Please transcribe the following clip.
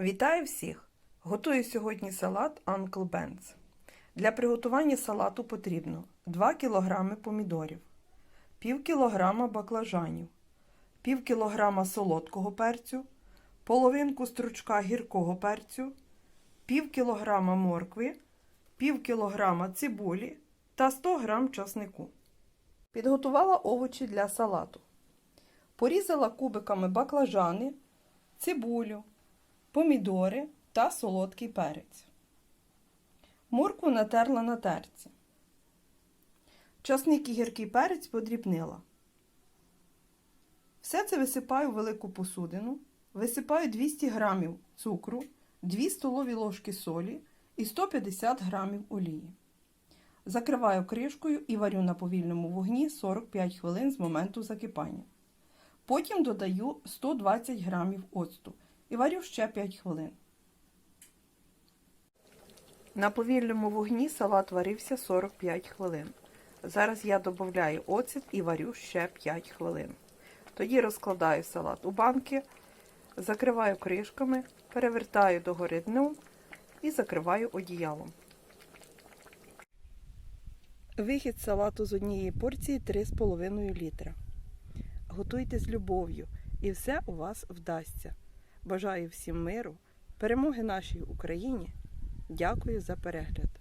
Вітаю всіх! Готую сьогодні салат Uncle Ben's. Для приготування салату потрібно 2 кг помідорів, пів кілограма баклажанів, пів кілограма солодкого перцю, половинку стручка гіркого перцю, пів кілограма моркви, пів кілограма цибулі та 100 грам часнику. Підготувала овочі для салату. Порізала кубиками баклажани, цибулю, помідори та солодкий перець. Моркву натерла на терці. Часник і гіркий перець подрібнила. Все це висипаю в велику посудину, висипаю 200 г цукру, 2 столові ложки солі і 150 г олії. Закриваю кришкою і варю на повільному вогні 45 хвилин з моменту закипання. Потім додаю 120 г оцту і варю ще 5 хвилин. На повільному вогні салат варився 45 хвилин. Зараз я додаю оцет і варю ще 5 хвилин. Тоді розкладаю салат у банки, закриваю кришками, перевертаю догори дном і закриваю одіялом. Вихід салату з однієї порції 3,5 літра. Готуйте з любов'ю і все у вас вдасться. Бажаю всім миру, перемоги нашій Україні. Дякую за перегляд.